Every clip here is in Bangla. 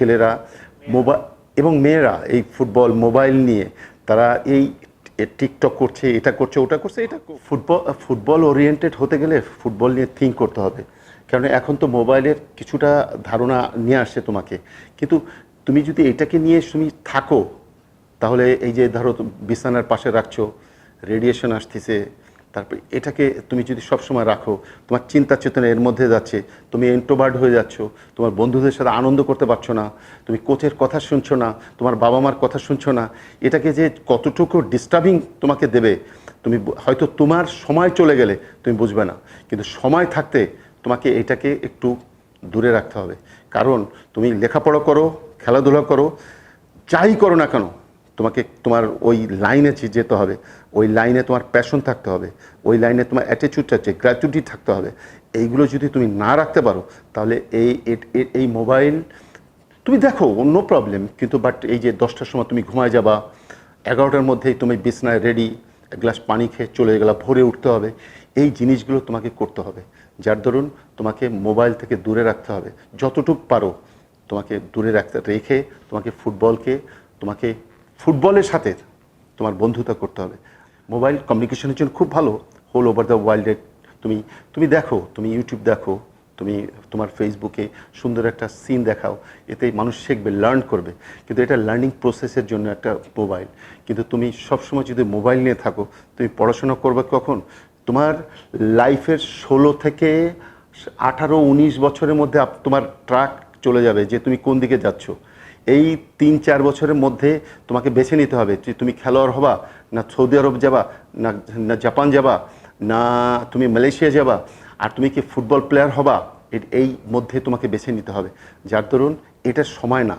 ছেলেরা মোবাইল এবং মেয়েরা এই ফুটবল মোবাইল নিয়ে তারা এই টিকটক করছে, এটা করছে, ওটা করছে, এটা ফুটবল ফুটবল ওরিয়েন্টেড হতে গেলে ফুটবল নিয়ে থিঙ্ক করতে হবে। কারণ এখন তো মোবাইলের কিছুটা ধারণা নিয়ে আসছে তোমাকে। কিন্তু তুমি যদি এটাকে নিয়ে তুমি থাকো, তাহলে এই যে ধরো বিছানার পাশে রাখছো রেডিয়েশন আসতেছে তারপর এটাকে তুমি যদি সবসময় রাখো, তোমার চিন্তা চেতনা এর মধ্যে যাচ্ছে, তুমি ইন্ট্রোভার্ট হয়ে যাচ্ছ, তোমার বন্ধুদের সাথে আনন্দ করতে পারছ না, তুমি কোচের কথা শুনছো না, তোমার বাবা মার কথা শুনছো না, এটাকে যে কতটুকু ডিস্টার্বিং তোমাকে দেবে, তুমি হয়তো তোমার সময় চলে গেলে তুমি বুঝবে না। কিন্তু সময় থাকতে তোমাকে এটাকে একটু দূরে রাখতে হবে। কারণ তুমি লেখাপড়া করো, খেলাধুলা করো, যাই করো না কেন তোমাকে, তোমার ওই লাইনে যেতে হবে, ওই লাইনে তোমার প্যাশন থাকতে হবে, ওই লাইনে তোমার অ্যাটিচিউড আছে গ্র্যাচুইটি থাকতে হবে। এইগুলো যদি তুমি না রাখতে পারো, তাহলে এই এই মোবাইল তুমি দেখো নো প্রবলেম কিন্তু বাট এই যে দশটার সময় তুমি ঘুমায় যাবা, এগারোটার মধ্যেই তুমি বিছনায় রেডি এক গ্লাস পানি খেয়ে চলে গেলা, ভোরে উঠতে হবে, এই জিনিসগুলো তোমাকে করতে হবে। যার দরুন তোমাকে মোবাইল থেকে দূরে রাখতে হবে। যতটুকু পারো, তোমাকে দূরে রাখতে, রেখে তোমাকে ফুটবলকে তোমাকে ফুটবলের সাথে তোমার বন্ধুতা করতে হবে। মোবাইল কমিউনিকেশনের জন্য খুব ভালো। হোল ওভার দ্য ওয়ার্ল্ডে তুমি তুমি দেখো, তুমি ইউটিউব দেখো, তুমি তোমার ফেসবুকে সুন্দর একটা সিন দেখাও। এতে মানুষ শিখবে লার্ন করবে। কিন্তু এটা লার্নিং প্রসেসের জন্য একটা মোবাইল কিন্তু তুমি সবসময় যদি মোবাইল নিয়ে থাকো, তুমি পড়াশোনা করবে কখন? তোমার লাইফের ষোলো থেকে আঠারো, উনিশ বছরের মধ্যে তোমার ট্রাক চলে যাবে যে তুমি কোন দিকে যাচ্ছ। এই তিন চার বছরের মধ্যে তোমাকে বেছে নিতে হবে যে তুমি খেলোয়াড় হবা, না সৌদি আরব যাবা, না না জাপান যাবা, না তুমি মালয়েশিয়া যাবা, আর তুমি কি ফুটবল প্লেয়ার হবা এই মধ্যে তোমাকে বেছে নিতে হবে। যার দরুন এটা সময় না,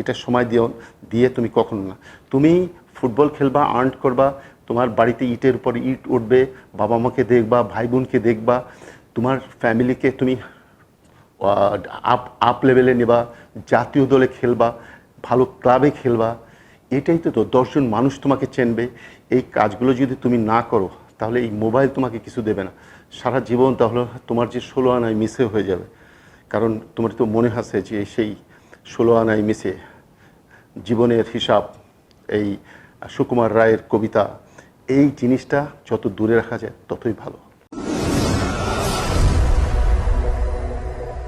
এটা সময় দিও, দিয়ে তুমি কখনো না। তুমি ফুটবল খেলবা আর্ন করবা, তোমার বাড়িতে ইটের উপর ইট উঠবে বাবা মাকে দেখবা ভাই বোনকে দেখবা, তোমার ফ্যামিলিকে তুমি আপ আপ লেভেলে নেবা, জাতীয় দলে খেলবা, ভালো ক্লাবে খেলবা। এটাই তো তো, দশজন মানুষ তোমাকে চেনবে। এই কাজগুলো যদি তুমি না করো, তাহলে এই মোবাইল তোমাকে কিছু দেবে না। সারা জীবন তাহলে তোমার যে ষোলো আনায় মিসে হয়ে যাবে। কারণ তোমার তো মনে আছে যে সেই ষোলো আনায় মিশে জীবনের হিসাব, এই সুকুমার রায়ের কবিতা, এই জিনিসটা যত দূরে রাখা যায় ততই ভালো।